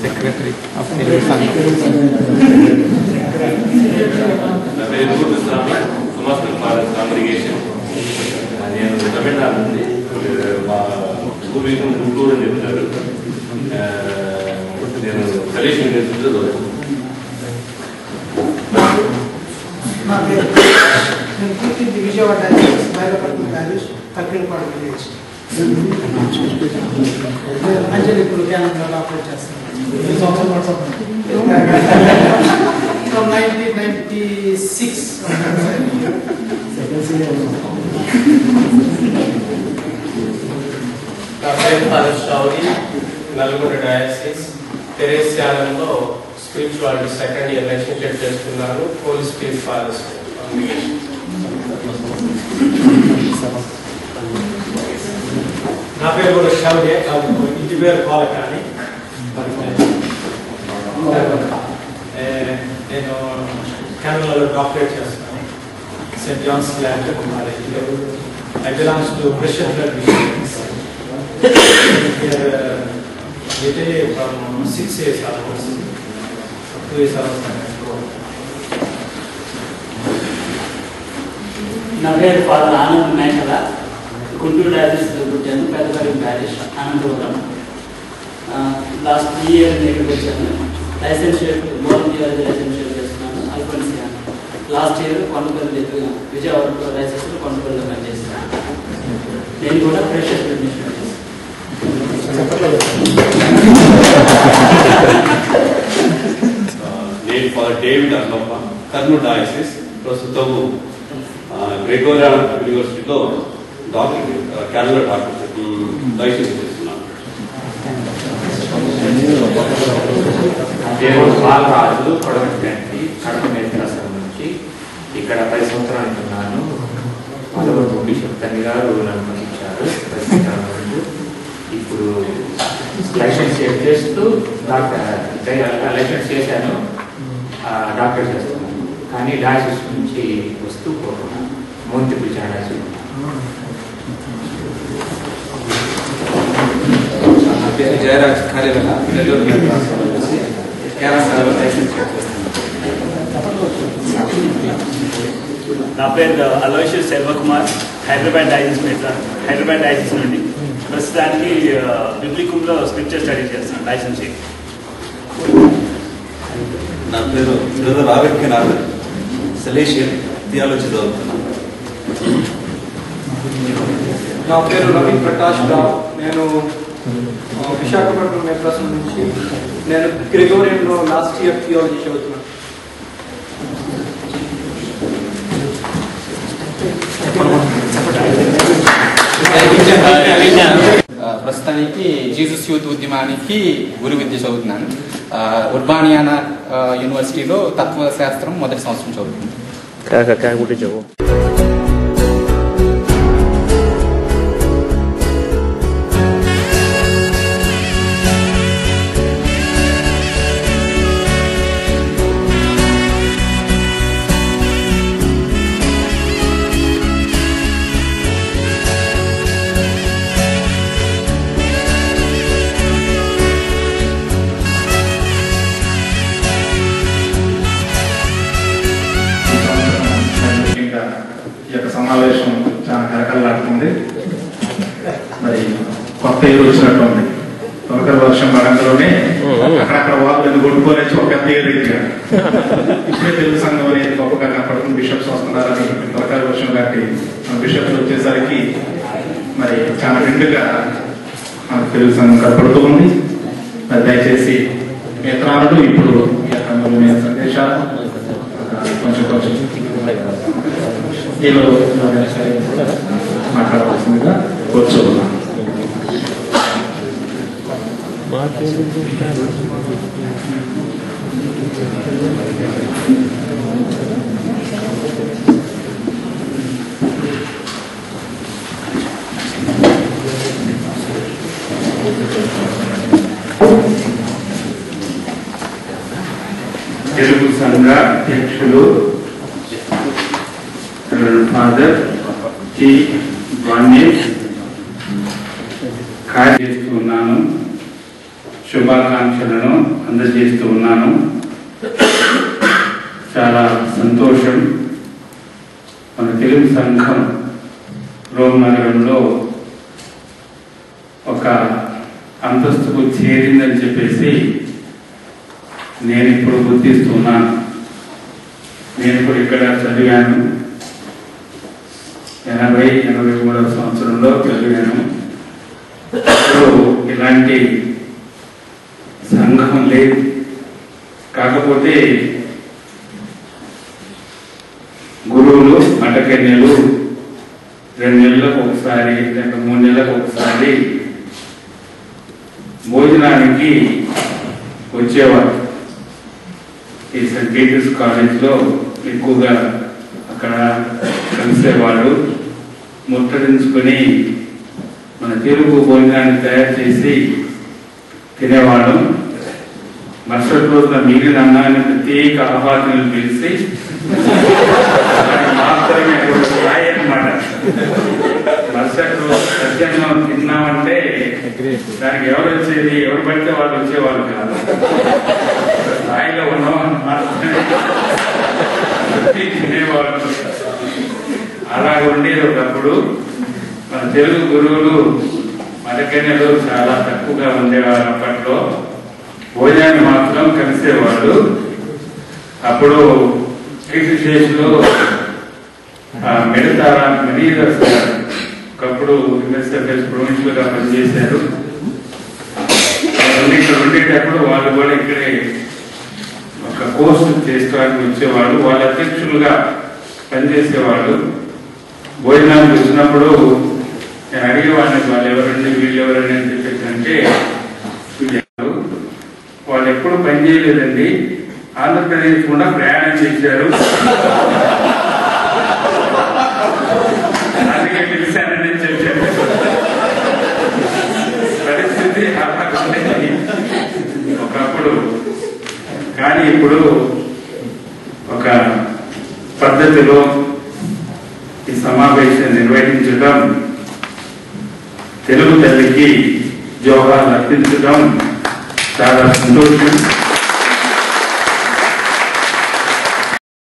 Secretary of Telugu సంఘం నా పేరు గురుస్వామి సుమాస్టర్ ఫారెస్ట్ కాంగ్రిగేషన్ నేను తమిళనాడు నుండి మా పూర్వీకులు గుంటూరు అని చెప్తారు ఆ, నేను సలేషన్ నేర్చుకుంటూ నా పేరు నేను పూర్తి విజయవాడ బయలుపట్నం ప్యారిస్ తక్కినపాడు విలేజ్ అంజలి ఇప్పుడు క్యాలెండర్ ఆపరేట్ చేస్తాను ఫ్రమ్ నైన్టీన్ నైన్టీ సిక్స్ నా పేరు హరీష్ చౌదరి నల్గొండ డయాసిస్ తెరేస్యాలంలో స్పిరిచువాలిటీ సెకండ్ ఇయర్ లైసెన్షియేట్ చేస్తున్నాను పోలీస్ స్పీడ్ ఫారెస్ట్ నా పేరు కూడా షౌడే ఇంటి పేరు పాలకాని ఏ, నేను కెనడాలో డాక్టరేట్ చేస్తాను సెయింట్ జాన్స్ ల్యాబ్ కాలేజీలో I belongs to precious blood missions literally from six years almost two years అవుతాను నా పేరు ఫాదర్ ఆనంద్ మేకల గుంటూరు డయాలిసిస్ పుట్టాను Peddapalli parish Anantapuram last year నేను ఇక్కడికి వచ్చాను లైసెన్షియేట్ మోడల్ థియాలజీ లైసెన్షియేట్ చేస్తున్నాను. అల్పన్సీ లాస్ట్ ఇయర్ కొండపల్లి విజయవాడలో లైసెన్స్ కొండపల్లిలో పనిచేస్తున్నాను నేను కూడా ఫ్రెషర్ అడ్మిషన్ నేను father David Allappa Kurnool diocese ప్రస్తుతం గ్రెగోరియా యూనివర్సిటీలో డాక్టర్ కేరళ డాక్టర్ లైసెన్స్ దేవుడు బాలరాజు కొడవటి కడప నేత్రాసనం నుంచి ఇక్కడ పది సంవత్సరాలు ఉన్నాను పదవ బిషప్ గారు నన్ను పంపించారు ఇప్పుడు లైసెన్స్ చెక్ చేస్తూ డాక్టర్ లైసెన్స్ చేశాను. డాక్టర్ చేస్తున్నాను. కానీ డయాసిస్ నుంచి వస్తూ పోతున్నాను మోంతిపుల్ డయాసిస్ నా పేరు జయరాజ్ నెల్లూరు చేస్తాను నా పేరు అలోషియస్ సెల్వకుమార్ హైదరాబాద్ డైజిస్ మెట్రా హైదరాబాద్ డైజిస్ నుండి. ప్రస్తుతానికి బిబ్లికుంలో స్క్రిప్చర్ స్టడీ చేస్తాను లైసెన్స్ నా పేరు brother Robert Nath Salesian theology చదువుతున్నాను. నా పేరు నవీన్ ప్రకాష్ రావు. నేను విశాఖపట్నం మెట్రాస్ నుంచి నేను గ్రెగోరియన్లో లాస్ట్ ఇయర్ థియాలజీ చదువుతున్నాను. ప్రస్తుతానికి జీసస్ యూత్ ఉద్యమానికి గురు విద్య చదువుతున్నాను. ఉర్బానియానా యూనివర్సిటీలో తత్వశాస్త్రం మొదటి సంవత్సరం చదువుతున్నాను. ఉంది. మరి కొత్త ఇల్లు వచ్చినట్టు ఉంది. తొలకరి వర్షం పడంలోనే అక్కడక్కడ వాళ్ళు కొట్టుకొని ఒక పెద్ద ఏరు ఇప్పుడే తెలుగు సంఘం అనేది గొప్పగా కనపడుతుంది. బిషప్స్ వస్తున్నారని తొలకరి వర్షం కాబట్టి. మన బిషప్స్ వచ్చేసరికి మరి చాలా నిండుగా మనకు తెలుగు సంఘం కనపడుతూ ఉంది. మరి దయచేసి మిత్రాలు ఇప్పుడు ఈ యొక్క అమూల్యమైన సందేశాలు కొంచెం కొంచెం దీనిలో మాట్లాడవలసిందిగా కూర్చోన్నాను తెలుగు సంఘ అధ్యక్షులు ఫాదర్ టి గణేష్ కార్య చేస్తున్నాను శుభాకాంక్షలను అందజేస్తూ ఉన్నాను. చాలా సంతోషం. మన తెలుగు సంఘం రోమనగరంలో ఒక అంతస్తుకు చేరిందని చెప్పేసి నేను ఇప్పుడు గుర్తిస్తున్నాను నేను ఇప్పుడు ఇక్కడ చదివాను. ఎనభై మూడవ సంవత్సరంలో చదివాను. అప్పుడు ఇలాంటి సంఘం లేదు. కాకపోతే గురువులు మటకన్యలు రెండు నెలలకు ఒకసారి లేక మూడు నెలలకు ఒకసారి భోజనానికి వచ్చేవారు. ఈ సెంట్ పీటర్స్ కాలేజ్లో ఎక్కువగా అక్కడ కలిసేవాళ్ళు ముట్టడించుకొని మన తెలుగు భోజనాన్ని తయారు చేసి తినేవాళ్ళం. మరుసటి రోజున మిగిలిన అన్నాన్ని ప్రత్యేక ఆహ్వానాలు పిలిచి మాత్రమే ఒక స్థాయి అన్నమాట. మరుసటి రోజు సత్యాన్నం తిన్నామంటే దానికి ఎవరు వచ్చేది ఎవరు పడితే వాళ్ళు వచ్చేవాళ్ళు కాదు. స్థాయిలో ఉన్నామని మాత్రమే తినేవాళ్ళు. అలా ఉండేది ఒకప్పుడు మన తెలుగు గురువులు మదకన్యలు చాలా తక్కువగా ఉండేవారు అప్పట్లో. భోజనాన్ని మాత్రం కలిసేవాళ్ళు. అప్పుడు కీర్తిశేషులు మెడతారా మనీదర్స్ గారు ఒకప్పుడు యూనివర్సిటీ ప్రొవిన్షియల్గా పనిచేశారు ఇక్కడ ఉండేటప్పుడు వాళ్ళు కూడా ఇక్కడే ఒక కోర్సు చేసుకోవడానికి వచ్చేవాళ్ళు. వాళ్ళ అధ్యక్షులుగా పనిచేసేవాళ్ళు. భోజనాలు వచ్చినప్పుడు నేను అడిగేవాడిని వాళ్ళు ఎవరండి వీళ్ళు ఎవరండి అని చెప్పేసి అంటే వాళ్ళు ఎప్పుడు పని చేయలేదండి. ఆంధ్రప్రదేశ్ కూడా ప్రయాణం చేశారు. అందుకే పిలిచానని చెప్పారు. పరిస్థితి అలా ఒకప్పుడు కానీ ఇప్పుడు ఒక పద్ధతిలో సమావేశం నిర్వహించడం తెలుగు తల్లికి జోహాలు అర్పించడం చాలా సంతోషం.